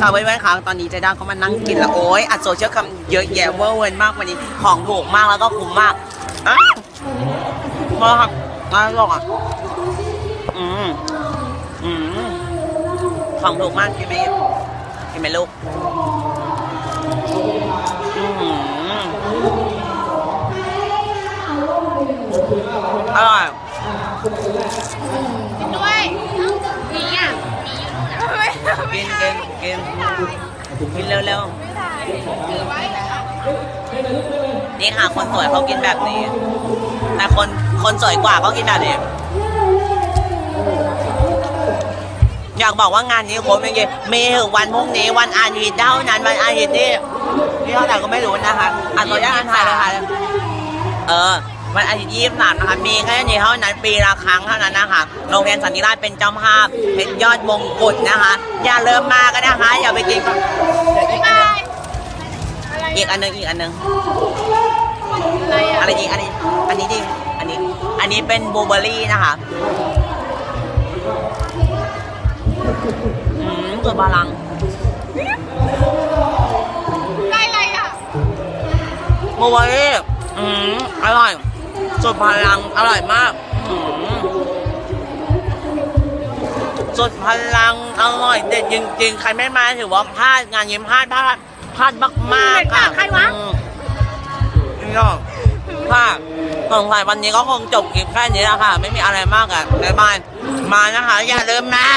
ค่ะเว้นๆค่ะตอนนี้เจด้าเขามานั่งกินแล้วโอ๊ยอัดโซเชียลคำเยอะแยะเวอร์เวิร์นมากวันนี้ของถูกมากแล้วก็คุ้มมากอะมาครับมาลองอะอืมอืมของถูกมากกินไหมกินไหมลูกอืมอร่อย ด้วยหนีอะหนีอยู่นู่นอะ กินกินกินกินเร็วๆนี่ค่ะคนสวยเขากินแบบนี้ แต่คนคนสวยกว่าเขากินแบบนี้อยากบอกว่างานนี้โค้ชเป็นไงมีวันพรุ่งนี้วันอาทิตย์เท่านั้นวันอาทิตย์ที่ที่เท่าไหร่ก็ไม่รู้นะคะอะตัวย่างถ่ายเลยค่ะเออ วันอาทิตย์ยี่สิบสามนะคะมีแค่นี้เท่านั้นปีละครั้งเท่านั้นนะคะโรงเรียนสันติราชเป็นเจ้าภาพเพชรยอดมงกุฎนะคะ อย่าเริ่มมากันนะคะ อย่าไปกินก่อนเดี๋ยวอีกอันหนึงอะไรอีกอันหนึงอีกอันหนึงอะไรอะอะไรดีอันนี้อันนี้ดิอันนี้อันนี้เป็นบลูเบอร์รี่นะคะอืมตัวบาลังได้อะไรอะบลูเบอร์รี่อืมอร่อย สุดพลังอร่อยมากอืมสุดพลังอร่อยเด็ดจริงๆ ใครไม่มาถือว่าพลาดงานยิ้มพลาดพลาดพลาดมากๆค่ะอืมนี่ก็พลาดสงสัยวันนี้ก็คงจบคลิปแค่นี้แหละค่ะ ไม่มีอะไรมากอะบ๊ายบายมานะคะ อย่าลืมนะ